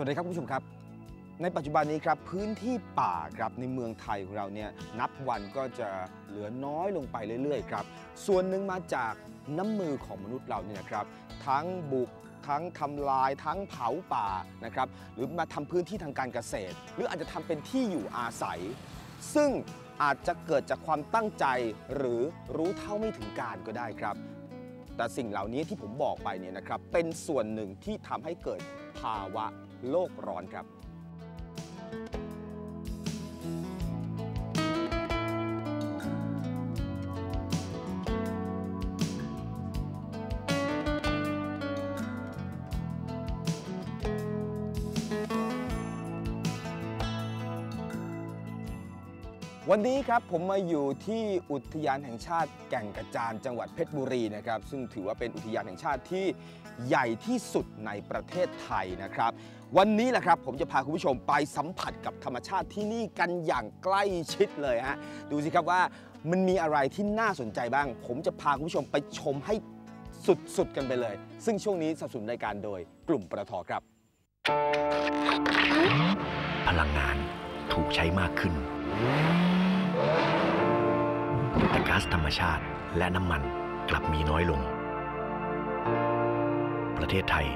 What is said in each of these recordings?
วัสดีครับคุณผู้ชมครับ ในปัจจุบันนี้ครับพื้นที่ป่าครับในเมืองไทยของเราเนี่ยนับวันก็จะเหลือน้อยลงไปเรื่อยๆครับส่วนหนึ่งมาจากน้ำมือของมนุษย์เราเนี่ยนะครับทั้งบุกทั้งทำลายทั้งเผาป่านะครับหรือมาทำพื้นที่ทางการเกษตร หรืออาจจะทำเป็นที่อยู่อาศัย ซึ่งอาจจะเกิดจากความตั้งใจหรือรู้เท่าไม่ถึงการก็ได้ครับ แต่สิ่งเหล่านี้ที่ผมบอกไปเนี่ยนะครับเป็นส่วนหนึ่งที่ทำให้เกิดภาวะ โลกร้อนครับ วันนี้ครับผมมาอยู่ที่อุทยานแห่งชาติแก่งกระจานจังหวัดเพชรบุรีนะครับ ซึ่งถือว่าเป็นอุทยานแห่งชาติที่ใหญ่ที่สุดในประเทศไทยนะครับ วันนี้แหละครับผมจะพาคุณผู้ชมไปสัมผัสกับธรรมชาติที่นี่กันอย่างใกล้ชิดเลยฮะดูสิครับว่ามันมีอะไรที่น่าสนใจบ้าง ผมจะพาคุณผู้ชมไปชมให้สุดๆกันไปเลย ซึ่งช่วงนี้สนับสนุนรายการโดยกลุ่มปตทครับ พลังงานถูกใช้มากขึ้น แต่ก๊าซธรรมชาติและน้ำมันกลับมีน้อยลง ประเทศไทย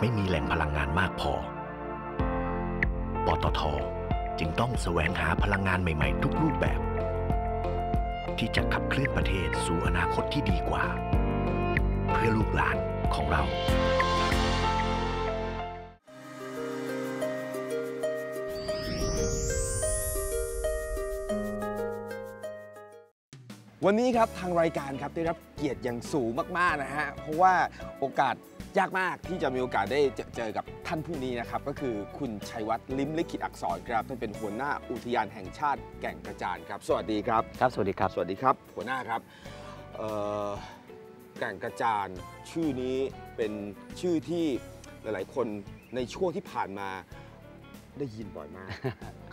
ไม่มีแหล่งพลังงานมากพอ ปตทจึงต้องแสวงหาพลังงานใหม่ๆ ทุกรูปแบบ ที่จะขับเคลื่อนประเทศสู่อนาคตที่ดีกว่า เพื่อลูกหลานของเรา วันนี้ครับทางรายการครับได้รับเกียรติอย่างสูงมากๆนะฮะเพราะว่าโอกาสยากมากที่จะมีโอกาสได้เจอเจอกับท่านผู้นี้นะครับ ก็คือคุณชัยวัฒน์ลิมลิขิตอักษรครับท่านเป็นหัวหน้าอุทยานแห่งชาติแก่งกระจานครับ สวัสดีครับครับ สวัสดีครับ สวัสดีครับ หัวหน้าครับเอ่อแก่งกระจานชื่อนี้เป็นชื่อที่หลาย ๆ คนในช่วงที่ผ่านมา ได้ยินบ่อยมาก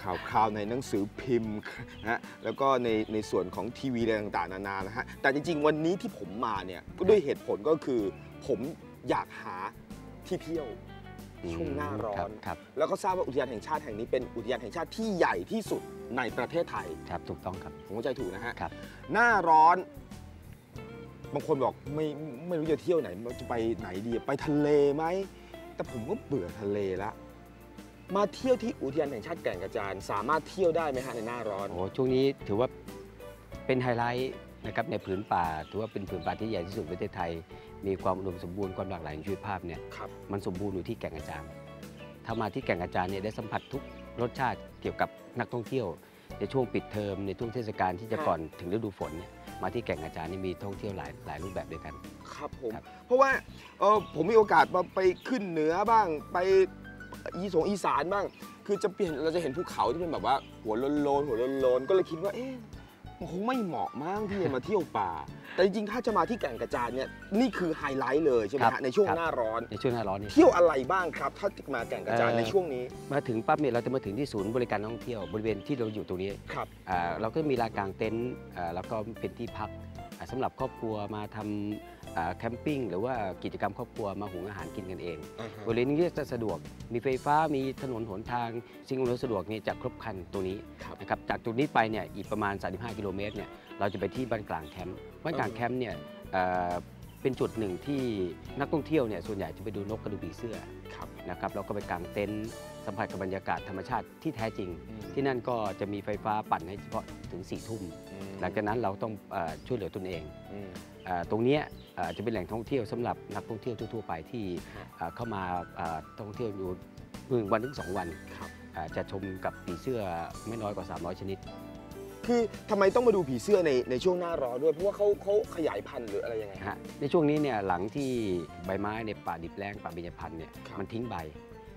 ข่าวคราวในหนังสือพิมพ์นะฮะแล้วก็ในในส่วนของทีวีอะไรต่างๆนานานะฮะแต่จริง ๆ วันนี้ที่ผมมาเนี่ยก็ด้วยเหตุผลก็คือ ผมอยากหาที่เที่ยวช่วงหน้าร้อครันบครับ แล้วก็ทราบว่าอุทยานแห่งชาติแห่งนี้เป็นอุทยานแห่งชาติที่ใหญ่ที่สุดในประเทศไทย ครับถูกต้องครับ ผมเข้าใจถูกนะฮะ ครับ หน้าร้อน บางคนบอกไม่ไม่รู้จะเที่ยวไหนจะไปไหนดีไปทะเลไหม แต่ผมก็เบื่อทะเลละ มาเที่ยวที่อุทยานแห่งชาติแก่งกระจานสามารถเที่ยวได้ไหมฮะในหน้าร้อนโอ้ช่วงนี้ถือว่าเป็นไฮไลท์นะครับในผืนป่าถือว่าเป็นผืนป่าที่ใหญ่ที่สุดในประเทศไทย มีความอุดมสมบูรณ์ความหลากหลายในชีวิตภาพเนี่ยครับมันสมบูรณ์อยู่ที่แก่งกระจานถ้ามาที่แก่งกระจานเนี่ยได้สัมผัสทุกรสชาติเกี่ยวกับนักท่องเที่ยว ในช่วงปิดเทอมในช่วงเทศกาลที่จะก่อนถึงฤดูฝนเนี่ยมาที่แก่งกระจานนี่มีท่องเที่ยวหลายหลายรูปแบบด้วยกัน ครับผมครับเพราะว่าเออผมมีโอกาสมาไปขึ้นเหนือบ้าง ไป อีสงอีสานบ้าง คือจะเปลี่ยนเราจะเห็นภูเขาที่เป็นแบบว่าหัวโลนๆหัวโลนๆก็เลยคิดว่าเอ๊ะมันคงไม่เหมาะมั้งที่จะมาเที่ยวป่า แต่จริงๆ ถ้าจะมาที่แก่งกระจานเนี่ยนี่คือไฮไลท์เลยใช่ไหมครัฮะบในช่วงครับ หน้าร้อน ในช่วงหน้าร้อนนี่ เที่ยวอะไรบ้างครับ ถ้ามาแก่งกระจานเอ่อ ในช่วงนี้มาถึงปั๊บเนี่ยเราจะมาถึงที่ศูนย์บริการนักท่องเที่ยวบริเวณที่เราอยู่ตรงนี้ครับ อ่าเราก็มีลานกลางเต็นท์อ่าแล้วก็เป็นที่พักอ่าสำหรับครอบครัวมาทำอ่า แคมปิ้งหรือว่ากิจกรรมครอบครัวมาหุงอาหารกินกันเองบริเวณนี้จะสะดวกมีไฟฟ้ามีถนนหนทางสิ่งอำนวยสะดวกนี่จะครบครันตรงนี้ครับนะครับจากตรงนี้ไปเนี่ยอีกประมาณ 35 กิโลเมตรเนี่ยเราจะไปที่บ้านกลางแคมป์บ้านกลางแคมป์เนี่ย เอ่อเป็นจุดหนึ่งที่นักท่องเที่ยวเนี่ยส่วนใหญ่จะไปดูนกกระดูกผีเสื้อครับนะครับเราก็ไปกางเต็นท์สัมผัสกับบรรยากาศธรรมชาติที่แท้จริงอืมที่นั่นก็จะมีไฟฟ้าปั่นให้เฉพาะถึง4ี่ทุ่ม หลังจากนั้นเราต้องเออช่วยเหลือตนเองอืมเอ่อตรงเนี้ยเอ่อจะเป็นแหล่งท่องเที่ยวสำหรับนักท่องเที่ยวทั่ว ๆ ไปที่ฮะเอ่อเข้ามาเอ่อท่องเที่ยวอยู่หนึ่งวันถึงสองวันครับอ่าจะชมกับผีเสื้อไม่น้อยกว่า 300 ชนิด คือทำไมต้องมาดูผีเสื้อในในช่วงหน้าร้อนด้วย เพราะว่าเขาเขาขยายพันธุ์หรืออะไรยังไงนะฮะในช่วงนี้เนี่ยหลังที่ใบไม้ในป่าดิบแล้งป่าเบญจพรรณเนี่ยครับ มันทิ้งใบ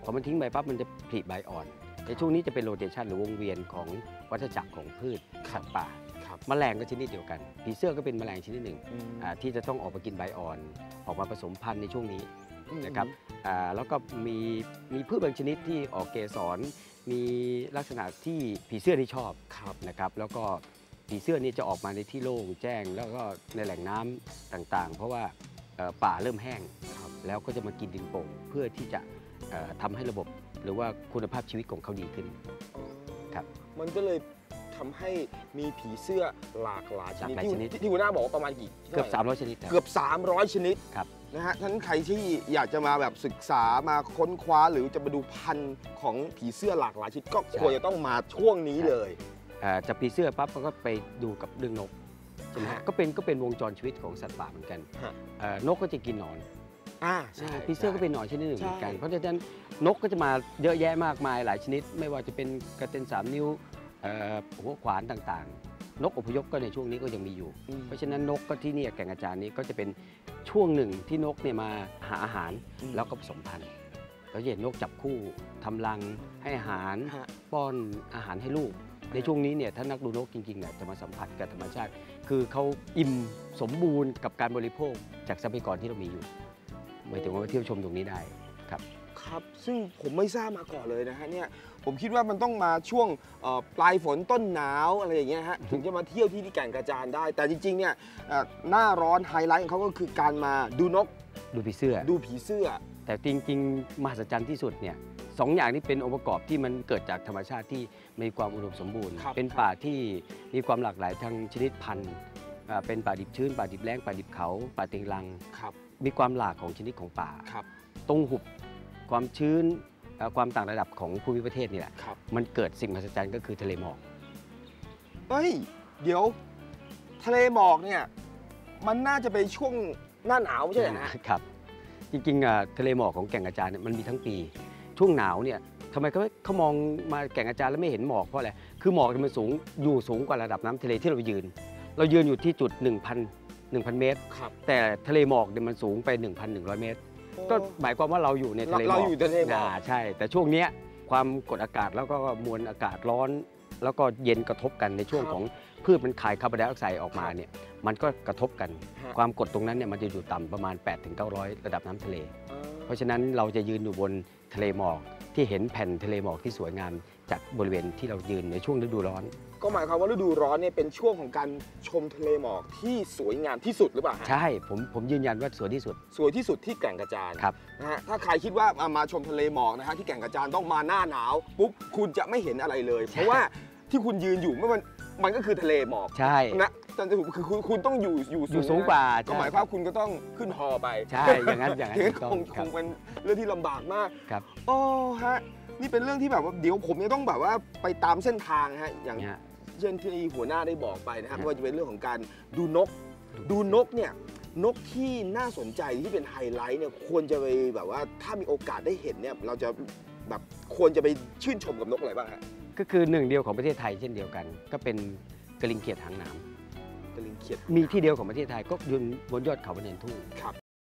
พอมันทิ้งใบปั๊บมันจะผลิใบอ่อน ในช่วงนี้จะเป็นโรเตชันหรือวงเวียนของวัฏจักรของพืชสัตว์ป่าครับแมลงก็ชนิดเดียวกัน ผีเสื้อก็เป็นแมลงชนิดหนึ่งอืมอ่าที่จะต้องออกมากินใบอ่อน ออกมาผสมพันธุ์ในช่วงนี้อืมนะครับอ่าแล้วก็มีมีพืชบางชนิดที่ออกเกสร มีลักษณะที่ผีเสื้อที่ชอบครับนะครับ แล้วก็ผีเสื้อนี่จะออกมาในที่โล่งแจ้ง แล้วก็ในแหล่งน้ำต่างๆ เพราะว่าเอ่อป่าเริ่มแห้งครับแล้วก็จะมากินดินโป่งเพื่อที่จะเอ่อทำให้ระบบหรือว่าคุณภาพชีวิตของเขาดีขึ้นครับ มันก็เลย ทำให้มีผีเสื้อหลากหลายชนิดหลากหลายที่ชนิดที่ที่หัวหน้าบอกว่าประมาณกี่เกือบท่ไห300 ชนิดครับเกือบ 300 ชนิดครับนะฮะท่านใครที่อยากจะมาแบบศึกษามาค้นคว้าหรือจะมาดูพันธุ์ของผีเสื้อหลากหลายชนิดก็ควรจะต้องมาช่วงนี้เลยเอ่อจากผีเสื้อปั๊บก็ไปดูกับเรื่องนกใช่ไหมฮะฮะก็เป็นก็เป็นวงจรชีวิตของสัตว์ป่าเหมือนกันฮะเอ่อนกก็จะกินหนอนอ่าใช่ผีเสื้อก็เป็นหนอนชนิดหนึ่งใช่เหมือนกัน เพราะฉะนั้นนกก็จะมาเยอะแยะมากมายหลายชนิด ไม่ว่าจะเป็นกระเต็นสามนิ้วเอ่อ หัวขวานต่างๆ นกอพยพก็ในช่วงนี้ก็ยังมีอยู่อืมเพราะฉะนั้นนกก็ที่เนี่ยแก่งกระจานนี้ก็จะเป็นช่วงหนึ่งที่นกเนี่ยมาหาอาหารอืมแล้วก็ผสมพันธุ์เราจะเห็นนกจับคู่ทำรังให้อาหารฮะป้อนอาหารให้ลูก ในช่วงนี้เนี่ยถ้านักดูนกจริงๆเนี่ยจะมาสัมผัสกับธรรมชาติ คือเขาอิ่มสมบูรณ์กับการบริโภคจากทรัพยากรที่เรามีอยู่หมายถึงว่าเที่ยวชมตรงนี้ได้ ครับครับ ซึ่งผมไม่ทราบมาก่อนเลยนะฮะเนี่ยผมคิดว่ามันต้องมาช่วงเอ่อปลายฝนต้นหนาวอะไรอย่างเงี้ยฮะถึงจะมาเที่ยวที่ที่แก่งกระจานได้ แต่จริงๆเนี่ยเอ่อหน้าร้อนไฮไลท์ของเขาก็คือการมาดูนกดูผีเสื้อ ดูผีเสื้อ แต่จริงๆมหัศจรรย์ที่สุดเนี่ยสองอย่างนี้เป็นองค์ประกอบที่มันเกิดจากธรรมชาติที่มีความอุดมสมบูรณ์ ครับเป็นป่าที่มีความหลากหลายทางชนิดพันธุ์อ่าเป็นป่าดิบชื้น ป่าดิบแล้งป่าดิบเขา ป่าเต็งรัง ครับ มีความหลากของชนิดของป่า ครับ ตรงหุบ ความชื้นเอ่อความต่างระดับของภูมิประเทศนี่แหละครับมันเกิดสิ่งมหัศจรรย์ก็คือทะเลหมอกเฮ้ย เดี๋ยว ทะเลหมอกเนี่ยมันน่าจะเป็นช่วงหน้าหนาวไม่ใช่เหรอฮะครับ จริงๆอะทะเลหมอกของแก่งกระจานเนี่ยมันมีทั้งปี ช่วงหนาวเนี่ยทำไมเขาเขามองมาแก่งกระจานแล้วไม่เห็นหมอกเพราะอะไรคือหมอกเนี่ยมันสูงอยู่สูงกว่าระดับน้ำทะเลที่เรายืน เรายืนอยู่ที่จุด 1,000 1,000 เมตรครับแต่ทะเลหมอกเนี่ยมันสูงไป 1,100 เมตร ก็หมายความว่าเราอยู่ในทะเลหมอกเราอยู่ทะเลหมอกาใช่ แต่ช่วงเนี้ยความกดอากาศแล้วก็มวลอากาศร้อน แล้วก็เย็นกระทบกันในช่วงของพืชมันคายคาร์บอนไดออกไซด์ออกมาเนี่ยมันก็กระทบกันฮะความกดตรงนั้นเนี่ยมันจะอยู่ต่ำประมาณ 8-900 ระดับน้ำทะเลอ่าเพราะฉะนั้นเราจะยืนอยู่บนทะเลหมอกที่เห็นแผ่นทะเลหมอกที่สวยงาม จากบริเวณที่เรายืนในช่วงฤดูร้อน ก็หมายความว่าฤดูร้อนเนี่ยเป็นช่วงของการชมทะเลหมอกที่สวยงามที่สุดหรือเปล่าฮะใช่ผมผมยืนยันว่าสวยที่สุด สวยที่สุดที่แก่งกระจานครับ นะฮะถ้าใครคิดว่ามามาชมทะเลหมอกนะฮะที่แก่งกระจานต้องมาหน้าหนาวปุ๊บคุณจะไม่เห็นอะไรเลย เพราะว่าที่คุณยืนอยู่มันมันก็คือทะเลหมอกใช่ นะแต่คือคือคุณคุณต้องอยู่อยู่อยู่สูงกว่าก็ใช่หมายความว่าคุณก็ต้องขึ้นฮอไปใช่อย่างนั้นอย่างนั้นถึงถูกต้คองงคครับงเป็นเรื่องที่ลำบากมากครับ โอ้ฮะ นี่เป็นเรื่องที่แบบว่าเดี๋ยวผมจะต้องแบบว่าไปตามเส้นทางฮะอย่างเนี่ย เช่นที่หัวหน้าได้บอกไปนะครับฮะไม่ว่าจะเป็นเรื่องของการดูนก ดูนกเนี่ยนกที่น่าสนใจที่เป็นไฮไลท์เนี่ยควรจะไปแบบว่าถ้ามีโอกาสได้เห็นเนี่ยเราจะแบบควรจะไปชื่นชมกับนกอะไรบ้างฮะก็คือหนึ่งเดียวของประเทศไทยเช่นเดียวกัน ก็เป็นกระลิงเขียดหางหนามกระลิงเขียดมีที่เดียวของประเทศไทยก็ยืนบนยอดเขาบนเนินทุ่ง ครับ